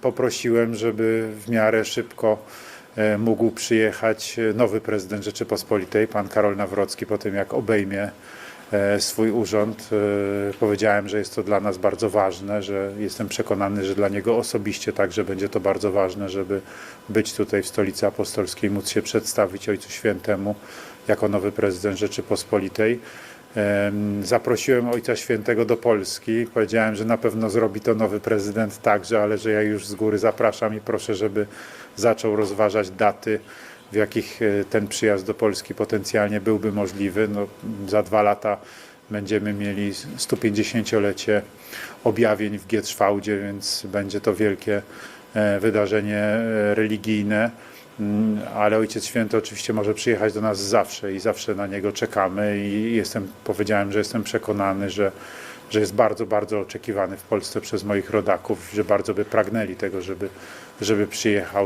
poprosiłem, żeby w miarę szybko e, mógł przyjechać e, nowy prezydent Rzeczypospolitej, pan Karol Nawrocki, po tym jak obejmie e, swój urząd. Powiedziałem, że jest to dla nas bardzo ważne, że jestem przekonany, że dla niego osobiście także będzie to bardzo ważne, żeby być tutaj w stolicy apostolskiej, móc się przedstawić Ojcu Świętemu jako nowy prezydent Rzeczypospolitej. Em, Zaprosiłem Ojca Świętego do Polski. Powiedziałem, że na pewno zrobi to nowy prezydent także, ale że ja już z góry zapraszam i proszę, żeby zaczął rozważać daty, w jakich e, ten przyjazd do Polski potencjalnie byłby możliwy. No, za dwa lata będziemy mieli 150-lecie objawień w Gietrzwałdzie, więc będzie to wielkie e, wydarzenie e, religijne. Mm, Ale Ojciec Święty oczywiście może przyjechać do nas zawsze i zawsze na niego czekamy i jestem, powiedziałem, że jestem przekonany, że, że jest bardzo, bardzo oczekiwany w Polsce przez moich rodaków, że bardzo by pragnęli tego, żeby, żeby przyjechał.